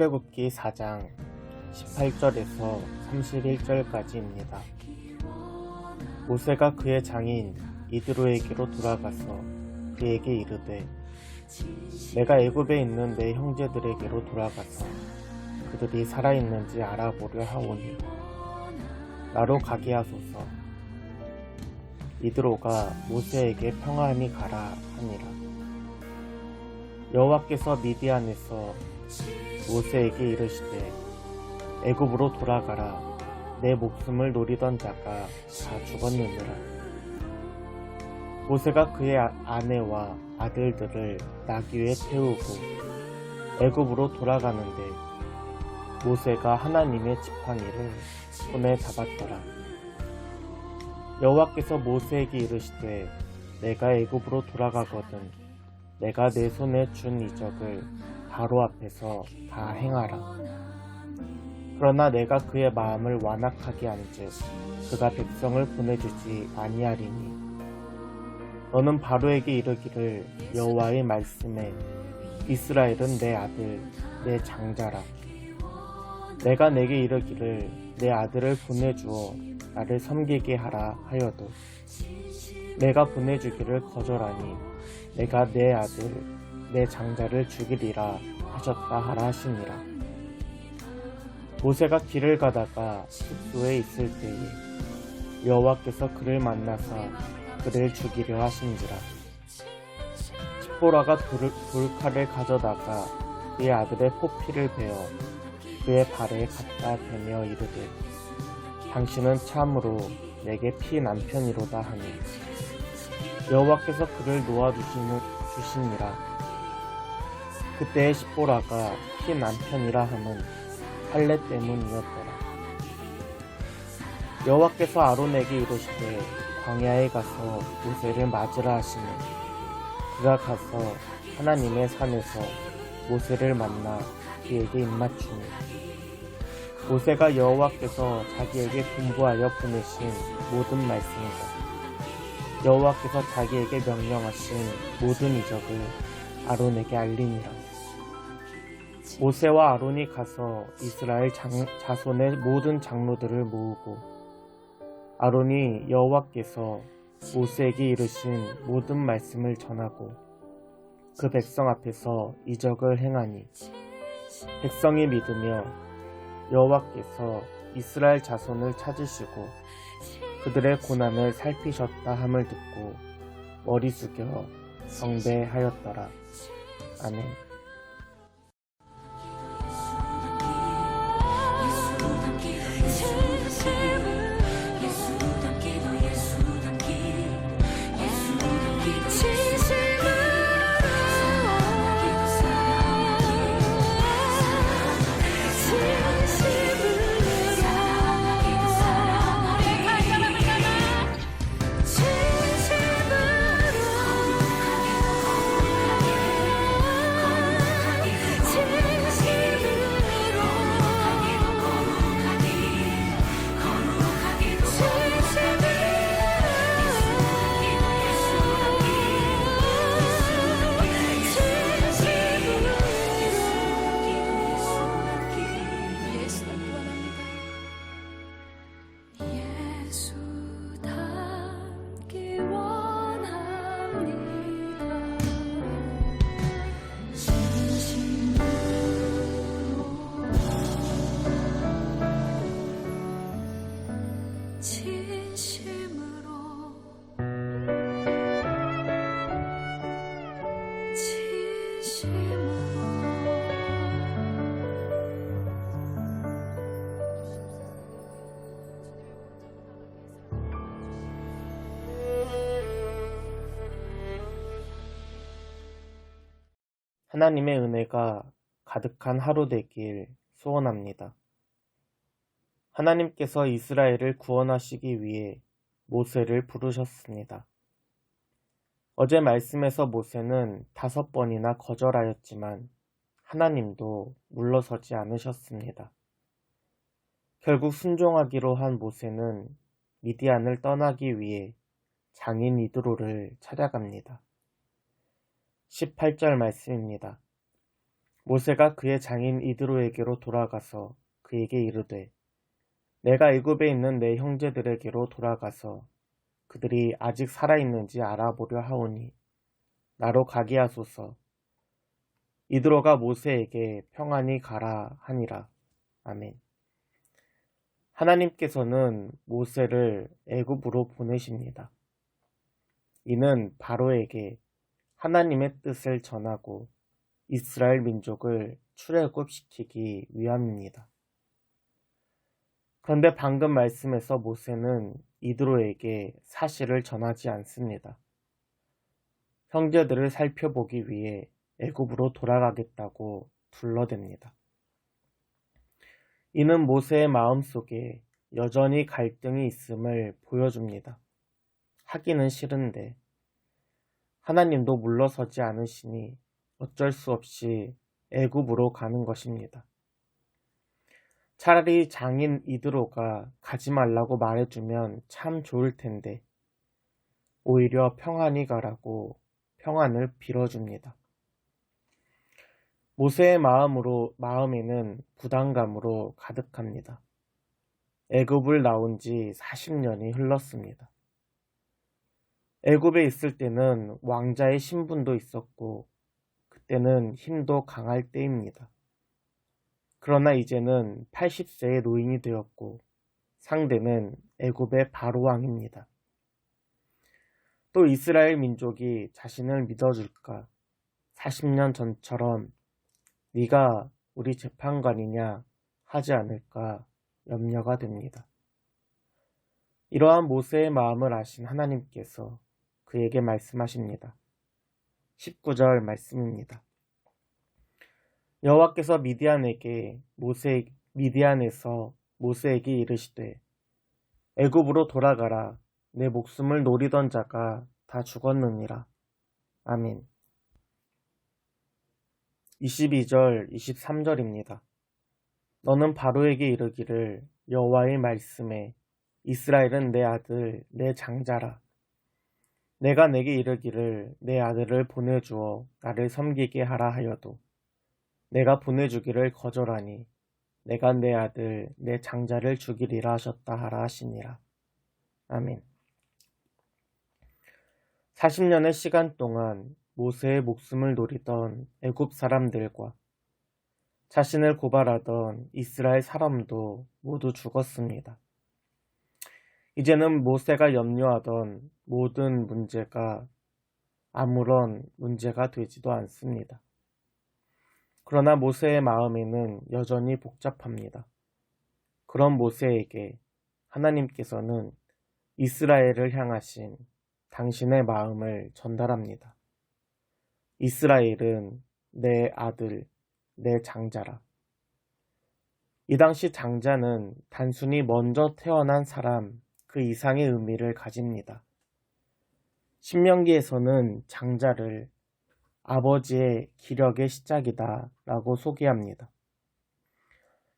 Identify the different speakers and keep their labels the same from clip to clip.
Speaker 1: 출애굽기 4장 18절에서 31절까지입니다. 모세가 그의 장인 이드로에게로 돌아가서 그에게 이르되 내가 애굽에 있는 내 형제들에게로 돌아가서 그들이 살아있는지 알아보려 하오니 나로 가게 하소서 이드로가 모세에게 평안히 가라 하니라 여호와께서 미디안에서 모세에게 이르시되 애굽으로 돌아가라. 내 목숨을 노리던 자가 다 죽었느니라. 모세가 그의 아- 아내와 아들들을 나귀 위에 태우고 애굽으로 돌아가는데 모세가 하나님의 지팡이를 손에 잡았더라. 여호와께서 모세에게 이르시되 내가 애굽으로 돌아가거든 내가 내 손에 준 이적을 바로 앞에서 다 행하라. 그러나 내가 그의 마음을 완악하게 한즉 그가 백성을 보내주지 아니하리니 너는 바로에게 이르기를 여호와의 말씀에 이스라엘은 내 아들 내 장자라 내가 내게 이르기를 내 아들을 보내주어 나를 섬기게 하라 하여도 내가 보내주기를 거절하니 내가 내 아들 내 장자를 죽이리라 하셨다 하라 하시니라 모세가 길을 가다가 숙소에 있을 때에 여호와께서 그를 만나사 그를 죽이려 하신지라. 십보라가 돌, 돌칼을 가져다가 그의 아들의 포피를 베어 그의 발에 갖다 대며 이르되 당신은 참으로 내게 피 남편이로다 하니 여호와께서 그를 놓아주시는 주시니라 그때의 십보라가 피 남편이라 함은 할례 때문이었더라 여호와께서 아론에게 이르시되 광야에 가서 모세를 맞으라 하시니 그가 가서 하나님의 산에서 모세를 만나 그에게 입맞추니 모세가 여호와께서 자기에게 공부하여 보내신 모든 말씀이다 여호와께서 자기에게 명령하신 모든 이적을 아론에게 알리니라. 모세와 아론이 가서 이스라엘 장- 자손의 모든 장로들을 모으고 아론이 여호와께서 모세에게 이르신 모든 말씀을 전하고 그 백성 앞에서 이적을 행하니 백성이 믿으며 여호와께서 이스라엘 자손을 찾으시고 그들의 고난을 살피셨다 함을 듣고 머리 숙여 경배하였더라. 아멘. 하나님의 은혜가 가득한 하루 되길 소원합니다. 하나님께서 이스라엘을 구원하시기 위해 모세를 부르셨습니다. 어제 말씀에서 모세는 다섯 번이나 거절하였지만 하나님도 물러서지 않으셨습니다. 결국 순종하기로 한 모세는 미디안을 떠나기 위해 장인 이드로를 찾아갑니다. 18절 말씀입니다. 모세가 그의 장인 이드로에게로 돌아가서 그에게 이르되 내가 애굽에 있는 내 형제들에게로 돌아가서 그들이 아직 살아있는지 알아보려 하오니 나로 가게 하소서. 이드로가 모세에게 평안히 가라 하니라. 아멘. 하나님께서는 모세를 애굽으로 보내십니다. 이는 바로에게 하나님의 뜻을 전하고 이스라엘 민족을 출애굽시키기 위함입니다. 그런데 방금 말씀에서 모세는 이드로에게 사실을 전하지 않습니다. 형제들을 살펴보기 위해 애굽으로 돌아가겠다고 둘러댑니다. 이는 모세의 마음속에 여전히 갈등이 있음을 보여줍니다. 하기는 싫은데 하나님도 물러서지 않으시니 어쩔 수 없이 애굽으로 가는 것입니다. 차라리 장인 이드로가 가지 말라고 말해주면 참 좋을 텐데 오히려 평안히 가라고 평안을 빌어줍니다. 모세의 마음으로 마음에는 부담감으로 가득합니다. 애굽을 나온 지 40년이 흘렀습니다. 애굽에 있을 때는 왕자의 신분도 있었고 그때는 힘도 강할 때입니다. 그러나 이제는 80세의 노인이 되었고 상대는 애굽의 바로 왕입니다. 또 이스라엘 민족이 자신을 믿어줄까? 40년 전처럼 네가 우리 재판관이냐 하지 않을까 염려가 됩니다. 이러한 모세의 마음을 아신 하나님께서 그에게 말씀하십니다. 19절 말씀입니다. 여호와께서 미디안에게 모세 미디안에서 모세에게 이르시되 애굽으로 돌아가라 내 목숨을 노리던 자가 다 죽었느니라. 아멘. 22절, 23절입니다. 너는 바로에게 이르기를 여호와의 말씀에 이스라엘은 내 아들, 내 장자라. 내가 내게 이르기를 내 아들을 보내주어 나를 섬기게 하라 하여도 내가 보내주기를 거절하니 내가 내 아들, 내 장자를 죽이리라 하셨다 하라 하시니라. 아멘. 40년의 시간 동안 모세의 목숨을 노리던 애굽 사람들과 자신을 고발하던 이스라엘 사람도 모두 죽었습니다. 이제는 모세가 염려하던 모든 문제가 아무런 문제가 되지도 않습니다. 그러나 모세의 마음에는 여전히 복잡합니다. 그런 모세에게 하나님께서는 이스라엘을 향하신 당신의 마음을 전달합니다. 이스라엘은 내 아들, 내 장자라. 이 당시 장자는 단순히 먼저 태어난 사람 그 이상의 의미를 가집니다. 신명기에서는 장자를 아버지의 기력의 시작이다 라고 소개합니다.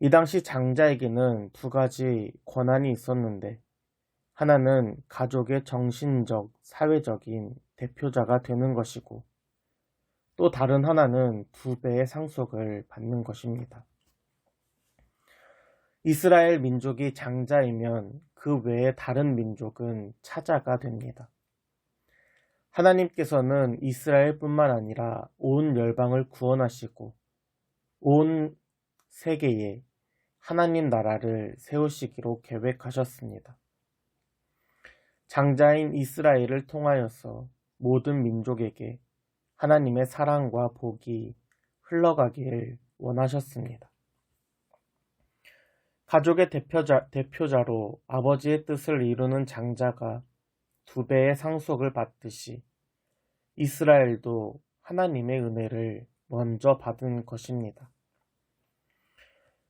Speaker 1: 이 당시 장자에게는 두 가지 권한이 있었는데 하나는 가족의 정신적, 사회적인 대표자가 되는 것이고 또 다른 하나는 두 배의 상속을 받는 것입니다. 이스라엘 민족이 장자이면 그 외의 다른 민족은 차자가 됩니다. 하나님께서는 이스라엘뿐만 아니라 온 열방을 구원하시고 온 세계에 하나님 나라를 세우시기로 계획하셨습니다. 장자인 이스라엘을 통하여서 모든 민족에게 하나님의 사랑과 복이 흘러가길 원하셨습니다. 가족의 대표자, 대표자로 아버지의 뜻을 이루는 장자가 두 배의 상속을 받듯이 이스라엘도 하나님의 은혜를 먼저 받은 것입니다.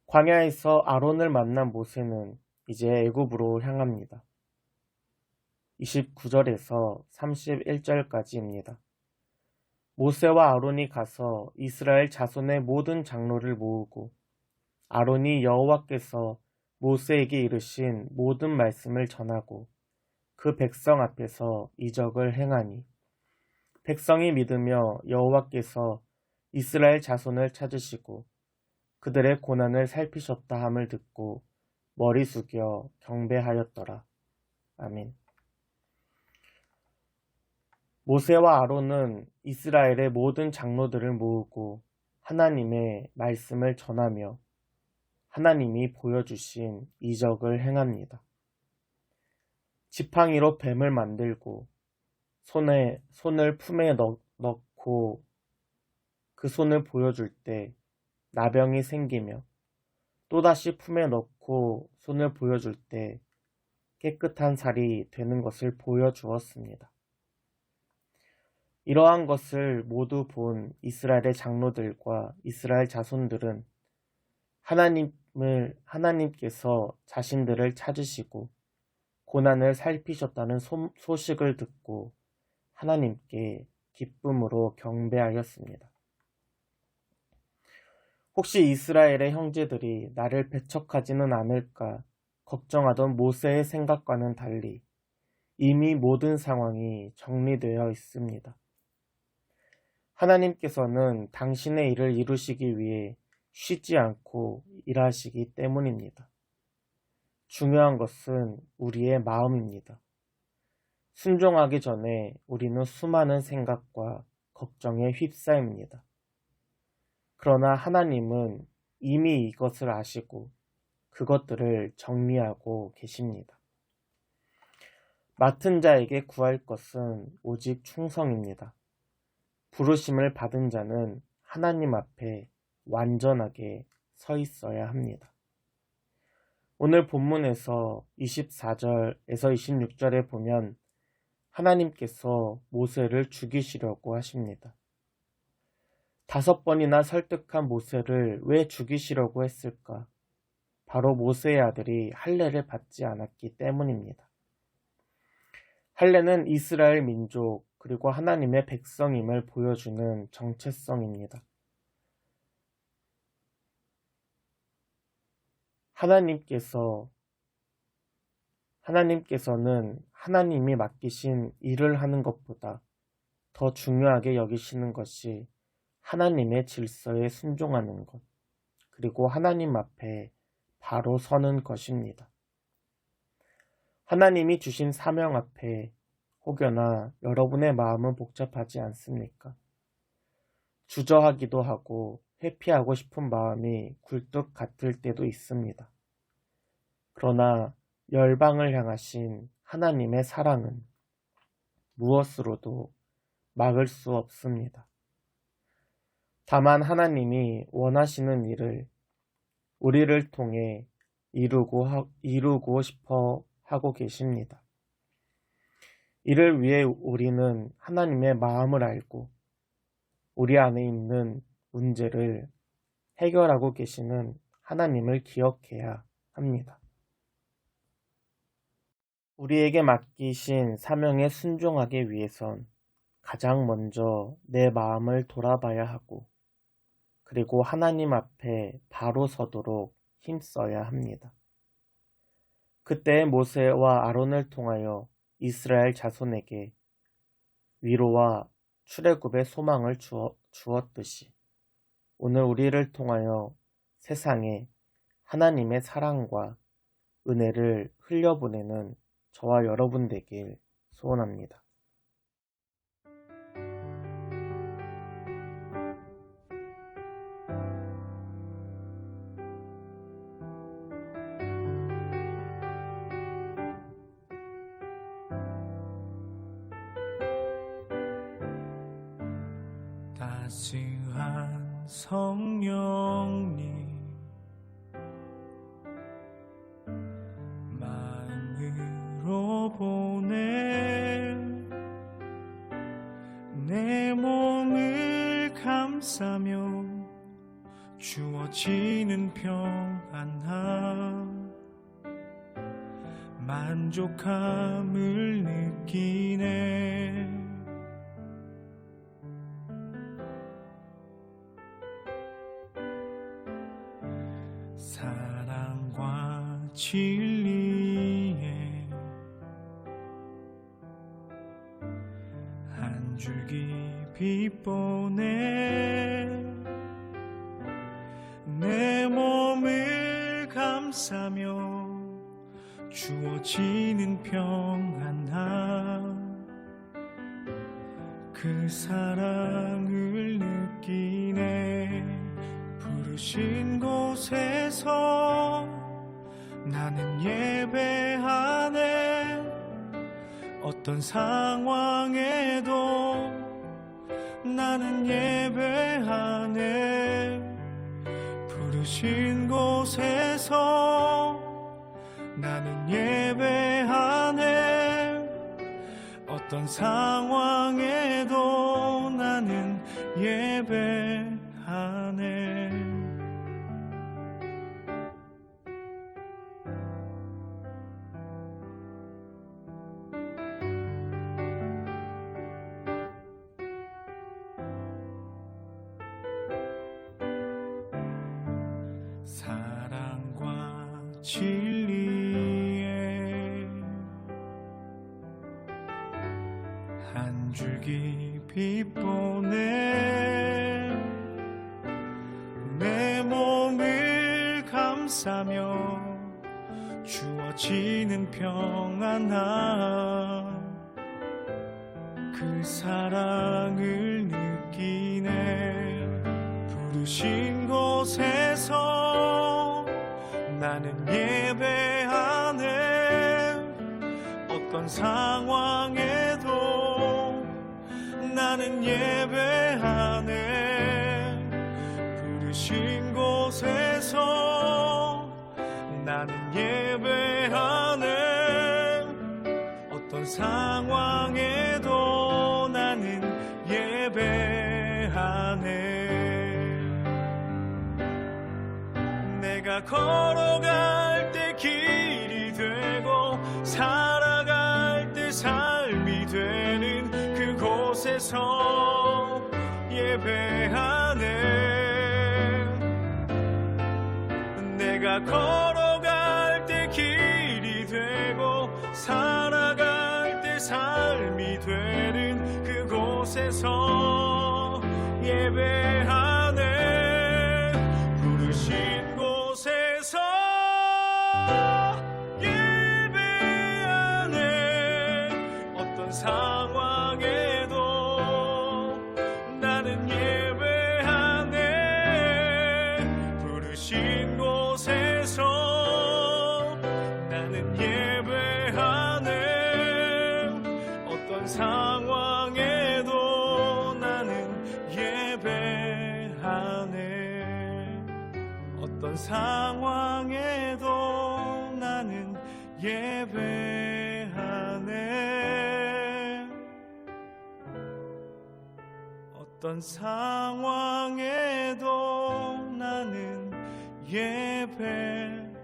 Speaker 1: 광야에서 아론을 만난 모세는 이제 애굽으로 향합니다. 29절에서 31절까지입니다. 모세와 아론이 가서 이스라엘 자손의 모든 장로를 모으고 아론이 여호와께서 모세에게 이르신 모든 말씀을 전하고 그 백성 앞에서 이적을 행하니 백성이 믿으며 여호와께서 이스라엘 자손을 찾으시고 그들의 고난을 살피셨다 함을 듣고 머리 숙여 경배하였더라. 아멘. 모세와 아론은 이스라엘의 모든 장로들을 모으고 하나님의 말씀을 전하며 하나님이 보여주신 이적을 행합니다. 지팡이로 뱀을 만들고 손에 손을 품에 넣, 넣고 그 손을 보여줄 때 나병이 생기며 또다시 품에 넣고 손을 보여줄 때 깨끗한 살이 되는 것을 보여주었습니다. 이러한 것을 모두 본 이스라엘의 장로들과 이스라엘 자손들은 하나님을, 하나님께서 자신들을 찾으시고 고난을 살피셨다는 소, 소식을 듣고 하나님께 기쁨으로 경배하였습니다. 혹시 이스라엘의 형제들이 나를 배척하지는 않을까 걱정하던 모세의 생각과는 달리 이미 모든 상황이 정리되어 있습니다. 하나님께서는 당신의 일을 이루시기 위해 쉬지 않고 일하시기 때문입니다. 중요한 것은 우리의 마음입니다. 순종하기 전에 우리는 수많은 생각과 걱정에 휩싸입니다. 그러나 하나님은 이미 이것을 아시고 그것들을 정리하고 계십니다. 맡은 자에게 구할 것은 오직 충성입니다. 부르심을 받은 자는 하나님 앞에 완전하게 서 있어야 합니다. 오늘 본문에서 24절에서 26절에 보면 하나님께서 모세를 죽이시려고 하십니다. 다섯 번이나 설득한 모세를 왜 죽이시려고 했을까? 바로 모세의 아들이 할례를 받지 않았기 때문입니다. 할례는 이스라엘 민족 그리고 하나님의 백성임을 보여주는 정체성입니다. 하나님께서 하나님께서는 하나님이 맡기신 일을 하는 것보다 더 중요하게 여기시는 것이 하나님의 질서에 순종하는 것, 그리고 하나님 앞에 바로 서는 것입니다. 하나님이 주신 사명 앞에 혹여나 여러분의 마음은 복잡하지 않습니까? 주저하기도 하고 회피하고 싶은 마음이 굴뚝 같을 때도 있습니다. 그러나 열방을 향하신 하나님의 사랑은 무엇으로도 막을 수 없습니다. 다만 하나님이 원하시는 일을 우리를 통해 이루고, 하, 이루고 싶어 하고 계십니다. 이를 위해 우리는 하나님의 마음을 알고 우리 안에 있는 문제를 해결하고 계시는 하나님을 기억해야 합니다. 우리에게 맡기신 사명에 순종하기 위해선 가장 먼저 내 마음을 돌아봐야 하고 그리고 하나님 앞에 바로 서도록 힘써야 합니다. 그때 모세와 아론을 통하여 이스라엘 자손에게 위로와 출애굽의 소망을 주어, 주었듯이 오늘 우리를 통하여 세상에 하나님의 사랑과 은혜를 흘려보내는 저와 여러분 되길 소원합니다.
Speaker 2: 평안함 만족함을 느끼네. 사랑과 진리에 한 줄기 빛보내 내 감싸며 주어지는 평안함 그 사랑을 느끼네. 부르신 곳에서 나는 예배하네. 어떤 상황에도 나는 예배하네. 부르신 곳에서 나는 예배하네. 어떤 상황에도 나는 예배 빛보내 내 몸을 감싸며 주어지는 평안함 그 사랑을 느끼네. 부르신 곳에서 나는 예배하네 어떤 상황에도 나는 예배하네. 부르신 곳에서 나는 예배하네. 어떤 상황에도 나는 예배하네. 내가 걸어갈 때 길이 되고 살아갈 때 되는 그곳에서 예배하네. 내가 걸어갈 때 길이 되고 살아갈 때 삶이 되는 그곳에서 예배하네. 부르신 곳에서 예배하네. 어떤 상 상황에도 나는 예배하네. 어떤 상황에도 나는 예배하네. 어떤 상황에도 나는 예배하네